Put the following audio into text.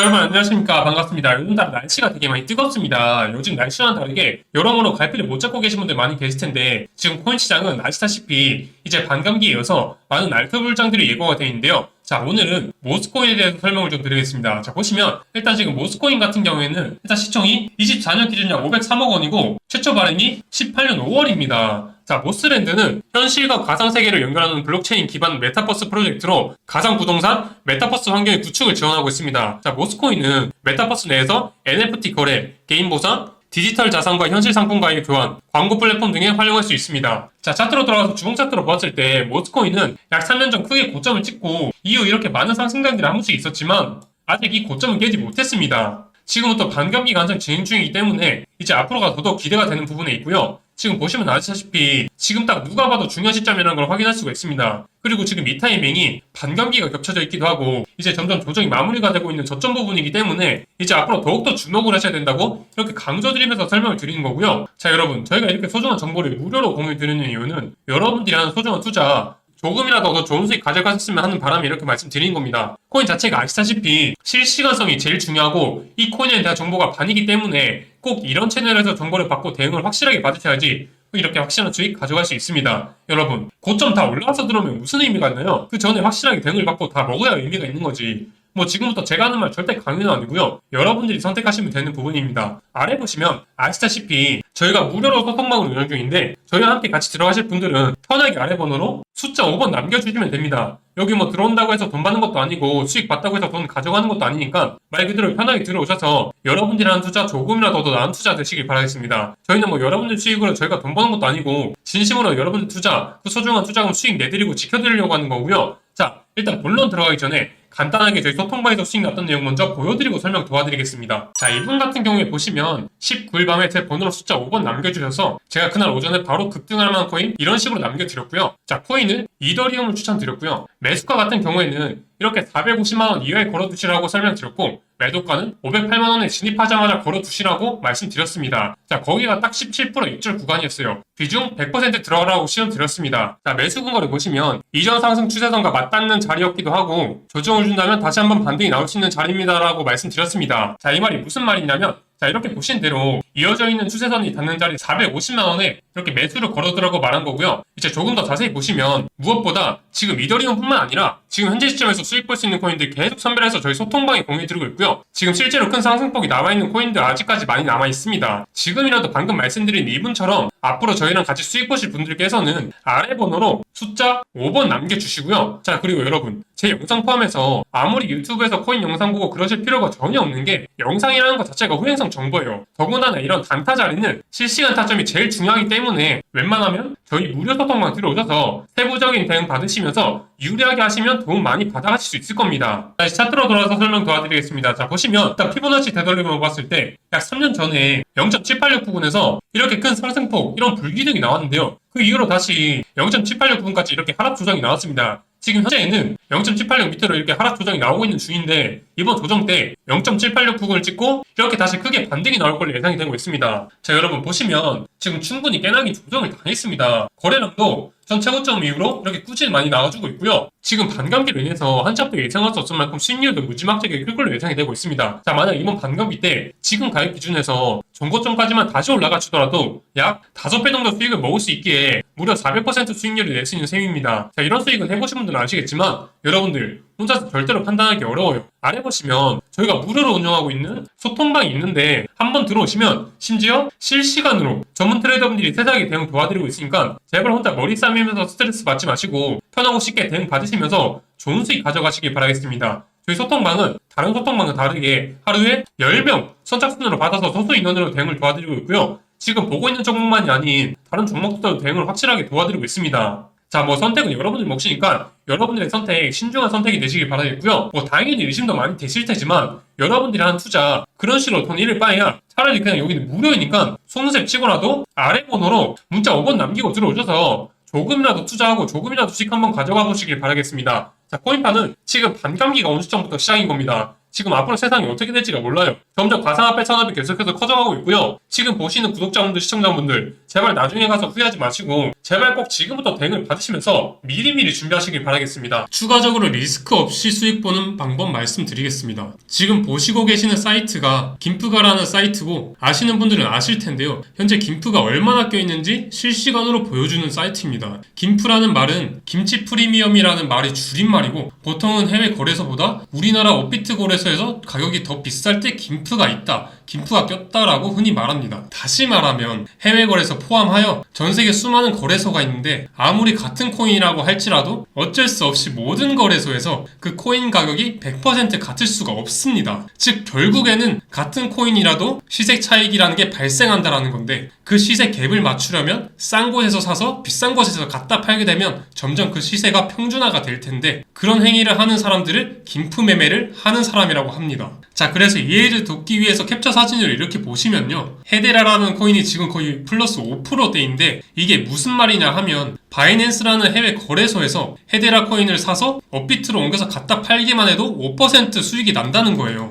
자 여러분 안녕하십니까? 반갑습니다. 요즘 따라 날씨가 되게 많이 뜨겁습니다. 요즘 날씨와는 다르게 여러모로 갈피를 못 잡고 계신 분들 많이 계실 텐데 지금 코인 시장은 아시다시피 이제 반감기에 이어서 많은 알트불장들이 예고가 되어 있는데요. 자 오늘은 모스코인에 대해서 설명을 좀 드리겠습니다. 자 보시면 일단 지금 모스코인 같은 경우에는 일단 시총이 24년 기준 약 503억 원이고 최초 발행이 18년 5월입니다 자, 모스랜드는 현실과 가상세계를 연결하는 블록체인 기반 메타버스 프로젝트로 가상 부동산 메타버스 환경의 구축을 지원하고 있습니다. 자, 모스코인은 메타버스 내에서 NFT 거래, 게임 보상, 디지털 자산과 현실 상품과의 교환, 광고 플랫폼 등에 활용할 수 있습니다. 자, 차트로 돌아가서 주봉 차트로 보았을 때 모스코인은 약 3년 전 크게 고점을 찍고 이후 이렇게 많은 상승장들이 한 번씩 있었지만 아직 이 고점을 깨지 못했습니다. 지금부터 반감기가 한창 진행 중이기 때문에 이제 앞으로가 더더욱 기대가 되는 부분에 있고요. 지금 보시면 아시다시피 지금 딱 누가 봐도 중요한 시점이라는 걸 확인할 수가 있습니다. 그리고 지금 이 타이밍이 반감기가 겹쳐져 있기도 하고 이제 점점 조정이 마무리가 되고 있는 저점 부분이기 때문에 이제 앞으로 더욱더 주목을 하셔야 된다고 이렇게 강조드리면서 설명을 드리는 거고요. 자 여러분 저희가 이렇게 소중한 정보를 무료로 공유 드리는 이유는 여러분들이 하는 소중한 투자 조금이라도 더 좋은 수익 가져가셨으면 하는 바람에 이렇게 말씀드리는 겁니다. 코인 자체가 아시다시피 실시간성이 제일 중요하고 이 코인에 대한 정보가 반이기 때문에 꼭 이런 채널에서 정보를 받고 대응을 확실하게 받으셔야지 이렇게 확실한 수익 가져갈 수 있습니다. 여러분, 고점 다 올라와서 들어오면 무슨 의미가 있나요? 그 전에 확실하게 대응을 받고 다 먹어야 의미가 있는 거지. 뭐 지금부터 제가 하는 말 절대 강요는 아니고요. 여러분들이 선택하시면 되는 부분입니다. 아래 보시면 아시다시피 저희가 무료로 소통방을 운영 중인데 저희와 함께 같이 들어가실 분들은 편하게 아래 번호로 숫자 5번 남겨주시면 됩니다. 여기 뭐 들어온다고 해서 돈 받는 것도 아니고 수익 받다고 해서 돈 가져가는 것도 아니니까 말 그대로 편하게 들어오셔서 여러분들이라는 투자 조금이라도 더 나은 투자 되시길 바라겠습니다. 저희는 뭐 여러분들 수익으로 저희가 돈 버는 것도 아니고 진심으로 여러분들 투자, 그 소중한 투자금 수익 내드리고 지켜드리려고 하는 거고요. 자, 일단 본론 들어가기 전에 간단하게 저희 소통방에서 수익 났던 내용 먼저 보여드리고 설명 도와드리겠습니다. 자, 이분 같은 경우에 보시면 19일 밤에 제 번호로 숫자 5번 남겨주셔서 제가 그날 오전에 바로 급등할 만한 코인 이런 식으로 남겨드렸고요. 자, 코인은 이더리움을 추천드렸고요. 매수가 같은 경우에는 이렇게 450만원 이하에 걸어두시라고 설명드렸고 매도가는 508만원에 진입하자마자 걸어두시라고 말씀드렸습니다. 자, 거기가 딱 17% 입절 구간이었어요. 비중 100% 들어가라고 시험 드렸습니다. 자, 매수 근거를 보시면 이전 상승 추세선과 맞닿는 자리였기도 하고 조정을 준다면 다시 한번 반등이 나올 수 있는 자리입니다라고 말씀드렸습니다. 자, 이 말이 무슨 말이냐면 자, 이렇게 보신 대로 이어져 있는 추세선이 닿는 자리 450만 원에 이렇게 매수를 걸어두라고 말한 거고요. 이제 조금 더 자세히 보시면 무엇보다 지금 이더리움뿐만 아니라 지금 현재 시점에서 수익 볼 수 있는 코인들 계속 선별해서 저희 소통방에 공유해드리고 있고요. 지금 실제로 큰 상승폭이 남아있는 코인들 아직까지 많이 남아있습니다. 지금이라도 방금 말씀드린 이분처럼 앞으로 저희랑 같이 수익 보실 분들께서는 아래 번호로 숫자 5번 남겨주시고요. 자, 그리고 여러분, 제 영상 포함해서 아무리 유튜브에서 코인 영상 보고 그러실 필요가 전혀 없는 게 영상이라는 것 자체가 후행성 정보예요. 더군다나 이런 단타 자리는 실시간 타점이 제일 중요하기 때문에 웬만하면 저희 무료 소통방 들어오셔서 세부적인 대응 받으시면서 유리하게 하시면 도움 많이 받아가실 수 있을 겁니다. 다시 차트로 돌아서 설명 도와드리겠습니다. 자, 보시면 일단 피보나치 되돌림을 봤을 때 약 3년 전에 0.786 부근에서 이렇게 큰 상승폭, 이런 불기둥이 나왔는데요. 그 이후로 다시 0.786 부분까지 이렇게 하락 조정이 나왔습니다. 지금 현재는 0.786 밑으로 이렇게 하락 조정이 나오고 있는 중인데 이번 조정 때 0.786 부근을 찍고 이렇게 다시 크게 반등이 나올 걸로 예상이 되고 있습니다. 자 여러분 보시면 지금 충분히 깨나기 조정을 당했습니다. 거래량도 전 최고점 이후로 이렇게 꾸준히 많이 나와주고 있고요. 지금 반감기로 인해서 한참도 예상할 수 없을 만큼 수익률도 무지막지하게 클 걸로 예상이 되고 있습니다. 자 만약 이번 반감기 때 지금 가격 기준에서 전고점까지만 다시 올라가주더라도 약 5배 정도 수익을 먹을 수 있기에 무려 400% 수익률을 낼 수 있는 셈입니다. 자 이런 수익은 해보신 분들은 아시겠지만 여러분들 혼자서 절대로 판단하기 어려워요. 아래 보시면 저희가 무료로 운영하고 있는 소통방이 있는데 한번 들어오시면 심지어 실시간으로 전문 트레이더분들이 세세하게 대응 도와드리고 있으니까 제발 혼자 머리 싸매면서 스트레스 받지 마시고 편하고 쉽게 대응 받으시면서 좋은 수익 가져가시길 바라겠습니다. 저희 소통방은 다른 소통방과 다르게 하루에 10명 선착순으로 받아서 소수 인원으로 대응을 도와드리고 있고요. 지금 보고 있는 종목만이 아닌 다른 종목들도 대응을 확실하게 도와드리고 있습니다. 자, 뭐 선택은 여러분들 몫이니까 여러분들의 선택, 신중한 선택이 되시길 바라겠고요. 뭐 다행히 의심도 많이 되실 테지만 여러분들이 하는 투자 그런 식으로 돈 잃을 바에야 차라리 그냥 여기는 무료이니까 속눈썹 치고라도 아래 번호로 문자 5번 남기고 들어오셔서 조금이라도 투자하고 조금이라도 수익 한번 가져가 보시길 바라겠습니다. 자, 코인파는 지금 반감기가 온 시점부터 시작인 겁니다. 지금 앞으로 세상이 어떻게 될지가 몰라요. 점점 가상화폐 산업이 계속해서 커져가고 있고요. 지금 보시는 구독자분들, 시청자분들, 제발 나중에 가서 후회하지 마시고, 제발 꼭 지금부터 대응을 받으시면서 미리미리 준비하시길 바라겠습니다. 추가적으로 리스크 없이 수익 보는 방법 말씀드리겠습니다. 지금 보시고 계시는 사이트가 김프가라는 사이트고, 아시는 분들은 아실 텐데요. 현재 김프가 얼마나 껴있는지 실시간으로 보여주는 사이트입니다. 김프라는 말은 김치 프리미엄이라는 말이 줄임말이고, 보통은 해외 거래소보다 우리나라 업비트 거래소 에서 가격이 더 비쌀 때 김프가 있다, 김프가 꼈다라고 흔히 말합니다. 다시 말하면 해외 거래소 포함하여 전 세계 수많은 거래소가 있는데 아무리 같은 코인이라고 할지라도 어쩔 수 없이 모든 거래소에서 그 코인 가격이 100% 같을 수가 없습니다. 즉 결국에는 같은 코인이라도 시세 차익이라는 게 발생한다라는 건데 그 시세 갭을 맞추려면 싼 곳에서 사서 비싼 곳에서 갖다 팔게 되면 점점 그 시세가 평준화가 될 텐데 그런 행위를 하는 사람들을 김프 매매를 하는 사람이 라고 합니다. 자, 그래서 이해를 돕기 위해서 캡처 사진을 이렇게 보시면요. 헤데라라는 코인이 지금 거의 플러스 5%대인데 이게 무슨 말이냐 하면 바이낸스라는 해외 거래소에서 헤데라 코인을 사서 업비트로 옮겨서 갖다 팔기만 해도 5% 수익이 난다는 거예요.